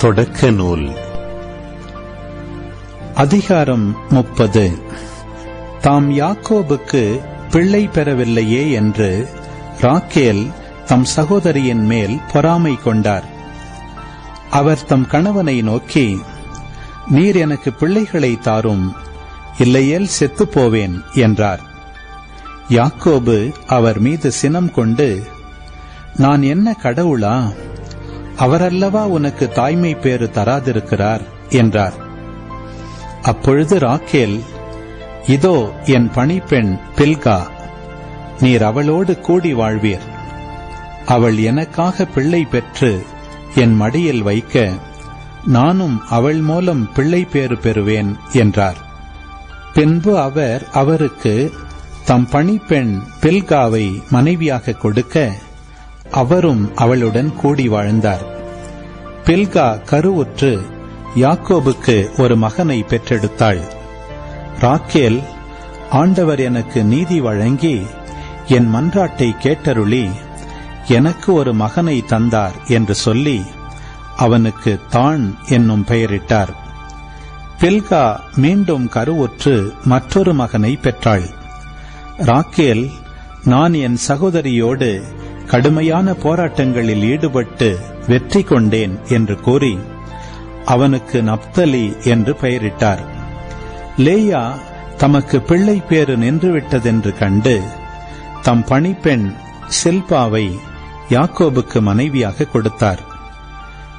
தொடக்க நூல் அதிகாரம் முப்பது. தாம் யாக்கோபுக்கு பிள்ளை பெறவில்லையே என்று ராக்கேல் தம் சகோதரியின் மேல் பொறாமை கொண்டார். அவர் தம் கணவனை நோக்கி நீர் எனக்கு பிள்ளைகளை தாரும் இல்லையேல் செத்துப் போவேன் என்றார். யாக்கோபு அவர் மீது சினம் கொண்டு நான் என்ன கடவுளா? அவரல்லவா உனக்கு தாய்மை பேறு தராதிருக்கிறார்? என்றார். அப்பொழுது ராக்கேல் இதோ என் பணிப்பெண் பில்கா நீர் அவளோடு கூடி வாழ்வீர். அவள் எனக்காக பிள்ளை பெற்று என் மடியில் வைக்க நானும் அவள் மூலம் பிள்ளை பேறு பெறுவேன் என்றார். பின்பு அவர் அவருக்கு தம் பணிப்பெண் பில்காவை மனைவியாக கொடுக்க அவரும் அவளுடன் கூடி வாழ்ந்தார். பில்கா கருவுற்று யாக்கோபுக்கு ஒரு மகனை பெற்றெடுத்தாள். ராக்கேல் ஆண்டவர் எனக்கு நீதி வழங்கி என் மன்றாட்டை கேட்டருளி எனக்கு ஒரு மகனை தந்தார் என்று சொல்லி அவனுக்கு தான் என்னும் பெயரிட்டார். பில்கா மீண்டும் கருவுற்று மற்றொரு மகனை பெற்றாள். ராக்கேல் நான் என் சகோதரியோடு கடுமையான போராட்டங்களில் ஈடுபட்டு வெற்றி கொண்டேன் என்று கூறி அவனுக்கு நப்தலி என்று பெயரிட்டார். லேயா தமக்கு பிள்ளை பேறு நின்றுவிட்டதென்று கண்டு தம் பணிப்பெண் சில்பாவை யாக்கோபுக்கு மனைவியாக கொடுத்தார்.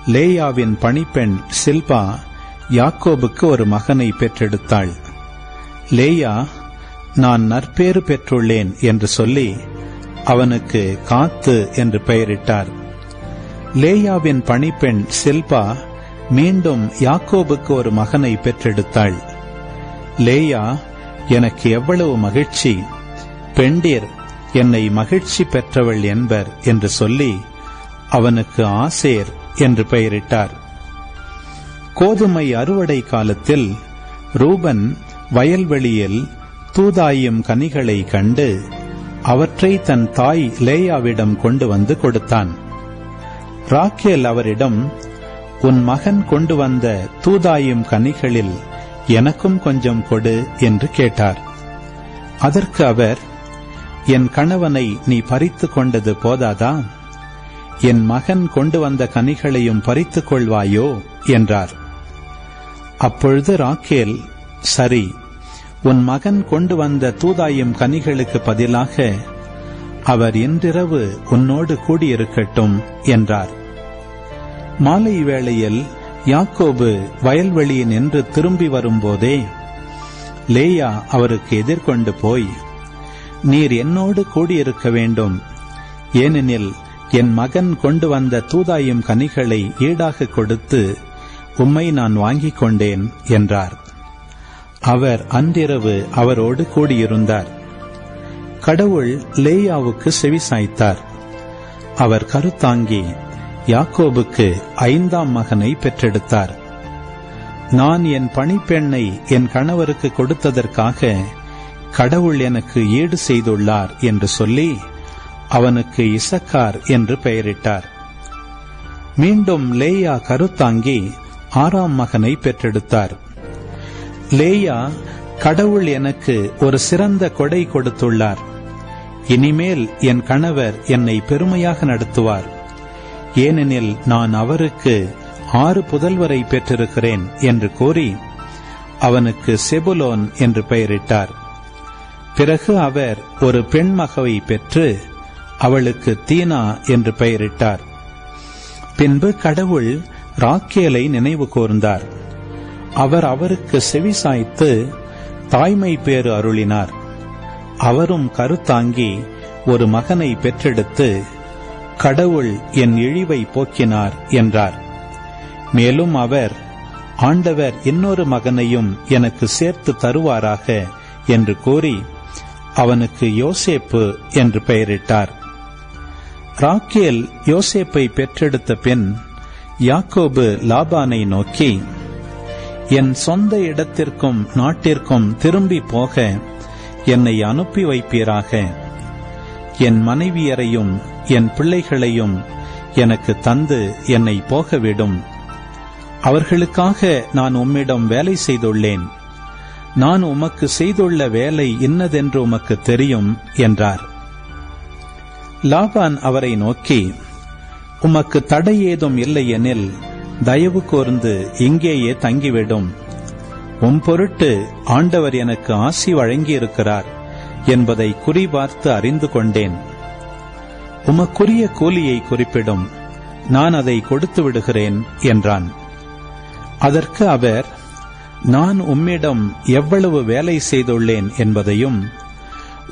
லேயாவின் பணிப்பெண் சில்பா யாக்கோபுக்கு ஒரு மகனை பெற்றெடுத்தாள். லேயா நான் நற்பேறு பெற்றுள்ளேன் என்று சொல்லி அவனுக்கு காத்து என்று பெயரிட்டார். லேயாவின் பணிப்பெண் சில்பா மீண்டும் யாக்கோபுக்கு ஒரு மகனை பெற்றெடுத்தாள். லேயா எனக்கு எவ்வளவு மகிழ்ச்சி. பெண்டீர் என்னை மகிழ்ச்சி பெற்றவள் என்பர் என்று சொல்லி அவனுக்கு ஆசேர் என்று பெயரிட்டார். கோதுமை அறுவடை காலத்தில் ரூபன் வயல்வெளியில் தூதாயும் கனிகளை கண்டு அவற்றை தன் தாய் லேயாவிடம் கொண்டு வந்து கொடுத்தான். ராக்கேல் அவரிடம் உன் மகன் கொண்டு வந்த தூதாயும் கனிகளில் எனக்கும் கொஞ்சம் கொடு என்று கேட்டார். அதற்கு அவர் என் கணவனை நீ பறித்து கொண்டது போதாதா? என் மகன் கொண்டு வந்த கனிகளையும் பறித்துக் கொள்வாயோ? என்றார். அப்பொழுது ராக்கேல் சரி உன் மகன் கொண்டு வந்த தூதாயும் கனிகளுக்கு பதிலாக அவர் இன்றிரவு உன்னோடு கூடியிருக்கட்டும் என்றார். மாலை வேளையில் யாக்கோபு வயல்வெளியில் நின்று திரும்பி வரும்போதே லேயா அவருக்கு எதிர்கொண்டு போய் நீர் என்னோடு கூடியிருக்க வேண்டும். ஏனெனில் என் மகன் கொண்டு வந்த தூதாயும் கனிகளை ஈடாக கொடுத்து உம்மை நான் வாங்கிக் கொண்டேன் என்றார். அவர் அன்றிரவு அவரோடு கூடியிருந்தார். கடவுள் லேயாவுக்கு செவிசாய்த்தார் அவர் கருத்தாங்கி யாக்கோபுக்கு ஐந்தாம் மகனை பெற்றெடுத்தார். நான் என் பணிப்பெண்ணை என் கணவருக்கு கொடுத்ததற்காக கடவுள் எனக்கு ஈடு செய்துள்ளார் என்று சொல்லி அவனுக்கு இசக்கார் என்று பெயரிட்டார். மீண்டும் லேயா கருத்தாங்கி ஆறாம் மகனை பெற்றெடுத்தார். லேயா கடவுள் எனக்கு ஒரு சிறந்த கொடை கொடுத்துள்ளார். இனிமேல் என் கணவர் என்னை பெருமையாக நடத்துவார். ஏனெனில் நான் அவருக்கு ஆறு புதல்வரை பெற்றிருக்கிறேன் என்று கூறி அவனுக்கு செபுலோன் என்று பெயரிட்டார். பிறகு அவர் ஒரு பெண் மகவை பெற்று அவளுக்கு தீனா என்று பெயரிட்டார். பின்பு கடவுள் ராக்கேலை நினைவு கூர்ந்தார். அவர் அவருக்கு செவிசாய்த்து தாய்மை பேறு அருளினார். அவரும் கருத்தாங்கி ஒரு மகனை பெற்றெடுத்து கடவுள் என் இழிவை போக்கினார் என்றார். மேலும் அவர் ஆண்டவர் இன்னொரு மகனையும் எனக்கு சேர்த்து தருவாராக என்று கூறி அவனுக்கு யோசேப்பு என்று பெயரிட்டார். ராக்கேல் யோசேப்பை பெற்றெடுத்த பின் யாக்கோபு லாபானை நோக்கி என் சொந்த இடத்திற்கும் நாட்டிற்கும் திரும்பி போக என்னை அனுப்பி வைப்பீராக. என் மனைவியரையும் என் பிள்ளைகளையும் எனக்கு தந்து என்னை போகவிடும். அவர்களுக்காக நான் உம்மிடம் வேலை செய்துள்ளேன். நான் உமக்கு செய்துள்ள வேலை இன்னதென்று உமக்கு தெரியும் என்றார். லாபான் அவரை நோக்கி உமக்கு தடை ஏதும் இல்லை எனில் தயவு கோர்ந்து இங்கேயே தங்கிவிடும். உம் பொருட்டு ஆண்டவர் எனக்கு ஆசி வழங்கியிருக்கிறார் என்பதை குறிபார்த்து அறிந்து கொண்டேன். உமக்குரிய கூலியை குறிப்பிடும். நான் அதை கொடுத்து விடுகிறேன் என்றான். அதற்கு அவர் நான் உம்மிடம் எவ்வளவு வேலை செய்துள்ளேன் என்பதையும்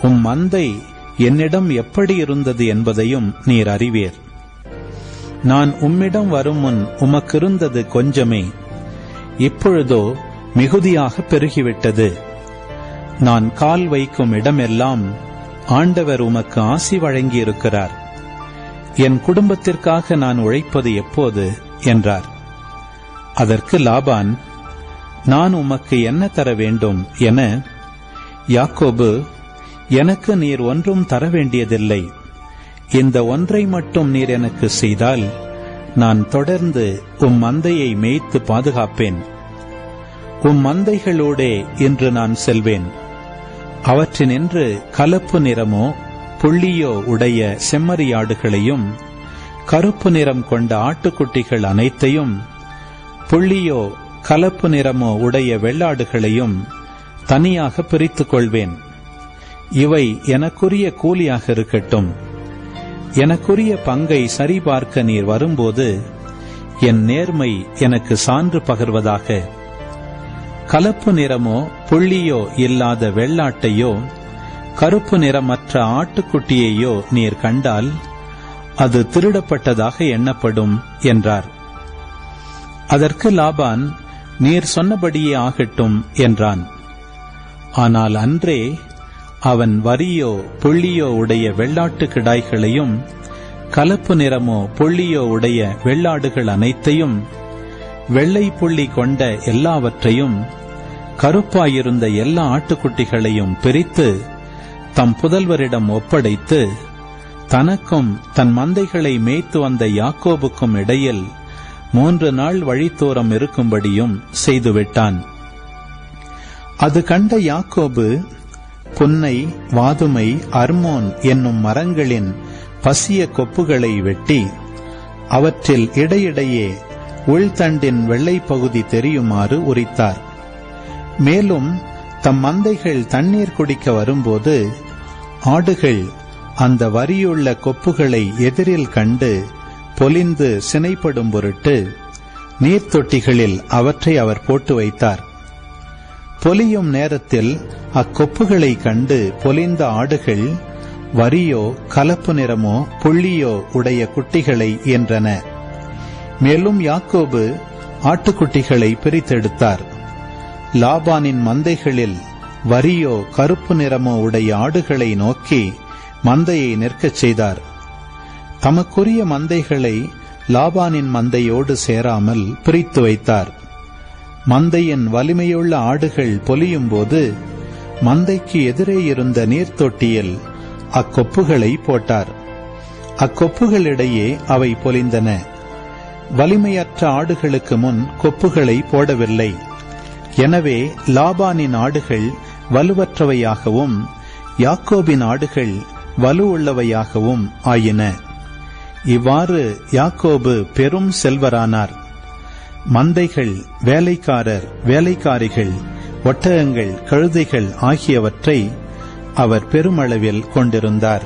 உம் மந்தை என்னிடம் எப்படி இருந்தது என்பதையும் நீர் அறிவீர். நான் உம்மிடம் வரும் முன் உமக்கிருந்தது கொஞ்சமே. இப்பொழுதோ மிகுதியாக பெருகிவிட்டது. நான் கால் வைக்கும் இடமெல்லாம் ஆண்டவர் உமக்கு ஆசி வழங்கியிருக்கிறார். என் குடும்பத்திற்காக நான் உழைப்பது எப்போது? என்றார். அதற்கு லாபான் நான் உமக்கு என்ன தர வேண்டும் என யாக்கோபு எனக்கு நீர் ஒன்றும் தர வேண்டியதில்லை. இந்த ஒன்றை மட்டும் நீர் எனக்கு செய்தால் நான் தொடர்ந்து உம் மந்தையை மேய்த்து பாதுகாப்பேன். உம் மந்தைகளோடே இன்று நான் செல்வேன். அவற்றினின்று கலப்பு நிறமோ புள்ளியோ உடைய செம்மறியாடுகளையும் கருப்பு நிறம் கொண்ட ஆட்டுக்குட்டிகள் அனைத்தையும் புள்ளியோ கலப்பு நிறமோ உடைய வெள்ளாடுகளையும் தனியாக பிரித்துக் கொள்வேன். இவை எனக்குரிய கூலியாக இருக்கட்டும். எனக்குரிய பங்கை சரிபார்க்க நீர் வரும்போது என் நேர்மை எனக்கு சான்று பகர்வதாக. கலப்பு நிறமோ புள்ளியோ இல்லாத வெள்ளாட்டையோ கருப்பு நிறமற்ற ஆட்டுக்குட்டியையோ நீர் கண்டால் அது திருடப்பட்டதாக எண்ணப்படும் என்றார். அதற்கு லாபான் நீர் சொன்னபடியே ஆகட்டும் என்றான். ஆனால் அன்றே அவன் வரியோ புள்ளியோ உடைய வெள்ளாட்டு கிடாய்களையும் கலப்பு நிறமோ புள்ளியோ உடைய வெள்ளாடுகள் அனைத்தையும் வெள்ளை புள்ளி கொண்ட எல்லாவற்றையும் கருப்பாயிருந்த எல்லா ஆட்டுக்குட்டிகளையும் பிரித்து தம் புதல்வரிடம் ஒப்படைத்து தனக்கும் தன் மந்தைகளை மேய்த்து வந்த யாக்கோபுக்கும் இடையில் மூன்று நாள் வழித்தோரம் இருக்கும்படியும் செய்துவிட்டான். அது கண்ட யாக்கோபு புன்னை வாதுமை அர்மோன் என்னும் மரங்களின் பசிய கொப்புகளை வெட்டி அவற்றில் இடையிடையே உள்தண்டின் வெள்ளை பகுதி தெரியுமாறு உரித்தார். மேலும் தம் மந்தைகள் தண்ணீர் குடிக்க வரும்போது ஆடுகள் அந்த வரியுள்ள கொப்புகளை எதிரில் கண்டு பொலிந்து சினைப்படும் பொருட்டு நீர்த்தொட்டிகளில் அவற்றை அவர் போட்டு வைத்தார். பொலியும் நேரத்தில் அக்கொப்புகளை கண்டு பொலிந்த ஆடுகள் வரியோ கலப்பு நிறமோ புள்ளியோ உடைய குட்டிகளை என்றன. மேலும் யாக்கோபு ஆட்டுக்குட்டிகளை பிரித்தெடுத்தார். லாபானின் மந்தைகளில் வரியோ கருப்பு நிறமோ உடைய ஆடுகளை நோக்கி மந்தையை நிற்கச் செய்தார். தமக்குரிய மந்தைகளை லாபானின் மந்தையோடு சேராமல் பிரித்து வைத்தார். மந்தையின் வலிமையுள்ள ஆடுகள் பொலியும் போது மந்தைக்கு எதிரே இருந்த நீர்த்தொட்டியில் அக்கொப்புகளை போட்டார். அக்கொப்புகளிடையே அவை பொலிந்தன. வலிமையற்ற ஆடுகளுக்கு முன் கொப்புகளை போடவில்லை. எனவே லாபானின் ஆடுகள் வலுவற்றவையாகவும் யாக்கோபின் ஆடுகள் வலுவுள்ளவையாகவும் ஆயின. இவ்வாறு யாக்கோபு பெரும் செல்வரானார். மந்தைகள் வேலைக்காரர் வேலைக்காரிகள் ஒட்டகங்கள் கழுதைகள் ஆகியவற்றை அவர் பெருமளவில் கொண்டிருந்தார்.